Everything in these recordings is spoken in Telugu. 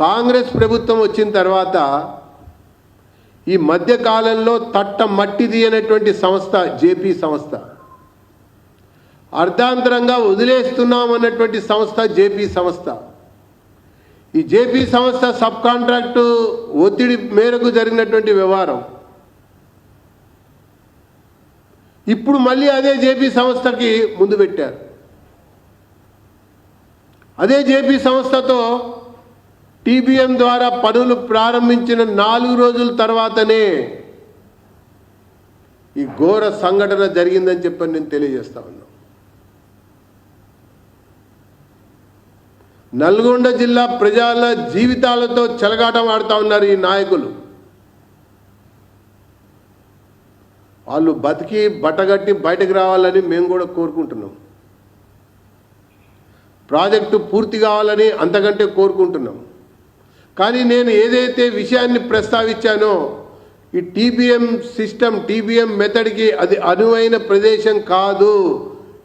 కాంగ్రెస్ ప్రభుత్వం వచ్చిన తర్వాత ఈ మధ్యకాలంలో తట్ట మట్టిది అనేటువంటి సంస్థ జేపీ సంస్థ. అర్ధాంతరంగా వదిలేస్తున్నాం అన్నటువంటి సంస్థ జేపీ సంస్థ. ఈ జేపీ సంస్థ సబ్ కాంట్రాక్టు ఒత్తిడి మేరకు జరిగినటువంటి వ్యవహారం. ఇప్పుడు మళ్ళీ అదే జేపీ సంస్థకి ముందు పెట్టారు. అదే జేపీ సంస్థతో టీబీఎం ద్వారా పనులు ప్రారంభించిన నాలుగు రోజుల తర్వాతనే ఈ ఘోర సంఘటన జరిగిందని చెప్పని నేను తెలియజేస్తా ఉన్నా. నల్గొండ జిల్లా ప్రజల జీవితాలతో చెలగాటం ఆడుతూ ఉన్నారు ఈ నాయకులు. వాళ్ళు బతికి బట్టగట్టి బయటకు రావాలని మేము కూడా కోరుకుంటున్నాం. ప్రాజెక్టు పూర్తి కావాలని అంతకంటే కోరుకుంటున్నాం. కానీ నేను ఏదైతే విషయాన్ని ప్రస్తావించానో ఈ టీబీఎం సిస్టమ్ టీబీఎం మెథడ్కి అది అనువైన ప్రదేశం కాదు.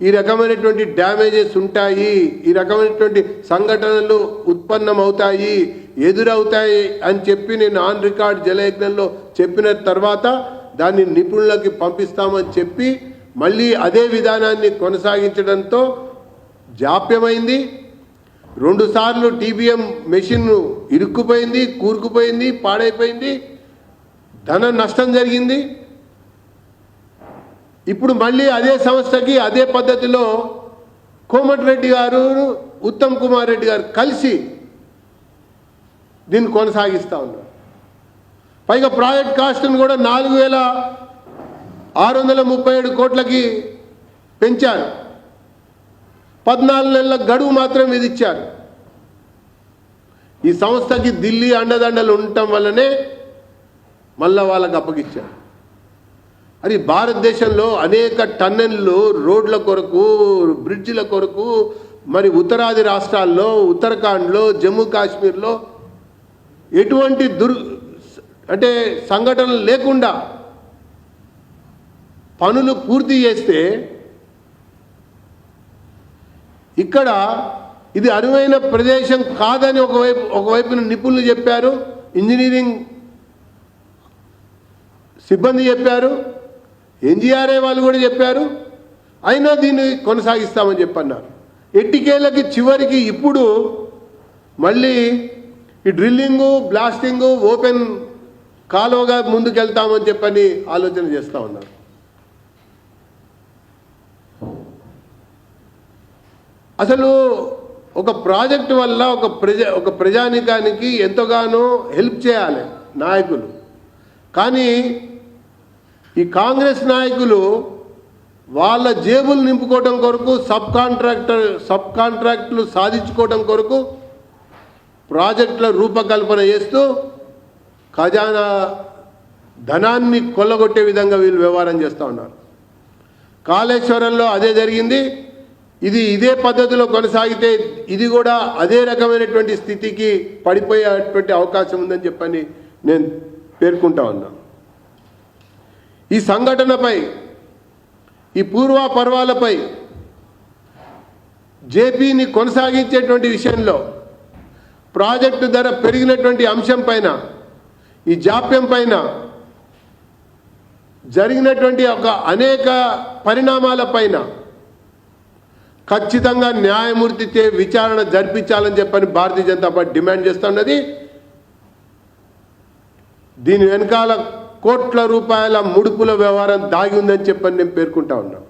ఈ రకమైనటువంటి డ్యామేజెస్ ఉంటాయి. ఈ రకమైనటువంటి సంఘటనలు ఉత్పన్నమవుతాయి ఎదురవుతాయి అని చెప్పి నేను ఆన్ రికార్డ్ జలయజ్ఞంలో చెప్పిన తర్వాత దాన్ని నిపుణులకి పంపిస్తామని చెప్పి మళ్ళీ అదే విధానాన్ని కొనసాగించడంతో జాప్యమైంది. రెండుసార్లు టీబీఎం మెషిన్ ఇరుక్కుపోయింది కూరుకుపోయింది పాడైపోయింది. ధన నష్టం జరిగింది. ఇప్పుడు మళ్ళీ అదే సంస్థకి అదే పద్ధతిలో కోమటిరెడ్డి గారు ఉత్తమ్ కుమార్ రెడ్డి గారు కలిసి దీన్ని కొనసాగిస్తూ ఉన్నారు. పైగా ప్రాజెక్ట్ కాస్ట్ని కూడా నాలుగు వేల ఆరు వందల ముప్పై ఏడు కోట్లకి పెంచారు. పద్నాలుగు నెలల గడువు మాత్రం విధించారు ఈ సంస్థకి ఢిల్లీ అండదండలు ఉండటం వల్లనే మళ్ళా వాళ్ళకి అప్పగించారు అది భారతదేశంలో అనేక టన్నెళ్ళు రోడ్ల కొరకు బ్రిడ్జిల కొరకు మరి ఉత్తరాది రాష్ట్రాల్లో ఉత్తరాఖండ్లో జమ్మూ కాశ్మీర్లో ఎటువంటి దుర్ అంటే సంఘటనలు లేకుండా పనులు పూర్తి చేస్తే ఇక్కడ ఇది అనువైన ప్రదేశం కాదని ఒకవైపు ఒకవైపున నిపుణులు చెప్పారు ఇంజనీరింగ్ సిబ్బంది చెప్పారు ఎన్జిఆర్ఏ వాళ్ళు కూడా చెప్పారు. అయినా దీన్ని కొనసాగిస్తామని చెప్పన్నారు. ఎట్టికేళ్ళకి చివరికి ఇప్పుడు మళ్ళీ ఈ డ్రిల్లింగు బ్లాస్టింగు ఓపెన్ కాలువగా ముందుకెళ్తామని చెప్పని ఆలోచన చేస్తూ ఉన్నారు. అసలు ఒక ప్రాజెక్ట్ వల్ల ఒక ప్రజ ఒక ప్రజానికానికి ఎంతగానో హెల్ప్ చేయాలి నాయకులు. కానీ ఈ కాంగ్రెస్ నాయకులు వాళ్ళ జేబులు నింపుకోవడం కొరకు సబ్ కాంట్రాక్టర్ సబ్ కాంట్రాక్టులు సాధించుకోవడం కొరకు ప్రాజెక్టుల రూపకల్పన చేస్తూ ఖజానా ధనాన్ని కొల్లగొట్టే విధంగా వీళ్ళు వ్యవహారం చేస్తూ ఉన్నారు. కాళేశ్వరంలో అదే జరిగింది. ఇది ఇదే పద్ధతిలో కొనసాగితే ఇది కూడా అదే రకమైనటువంటి స్థితికి పడిపోయేటువంటి అవకాశం ఉందని చెప్పని నేను పేర్కొంటా ఉన్నా. ఈ సంఘటనపై ఈ పూర్వాపర్వాలపై జేపీని కొనసాగించేటువంటి విషయంలో ప్రాజెక్టు ధర పెరిగినటువంటి అంశం పైన ఈ జాప్యం పైన జరిగినటువంటి ఒక అనేక పరిణామాల పైన ఖచ్చితంగా న్యాయమూర్తిచే విచారణ జరిపించాలని చెప్పని భారతీయ జనతా పార్టీ డిమాండ్ చేస్తున్నది దీని వెనకాల కోట్ల రూపాయల ముడుపుల వ్యవహారం దాగి ఉందని చెప్పని నేను పేర్కొంటా ఉన్నాను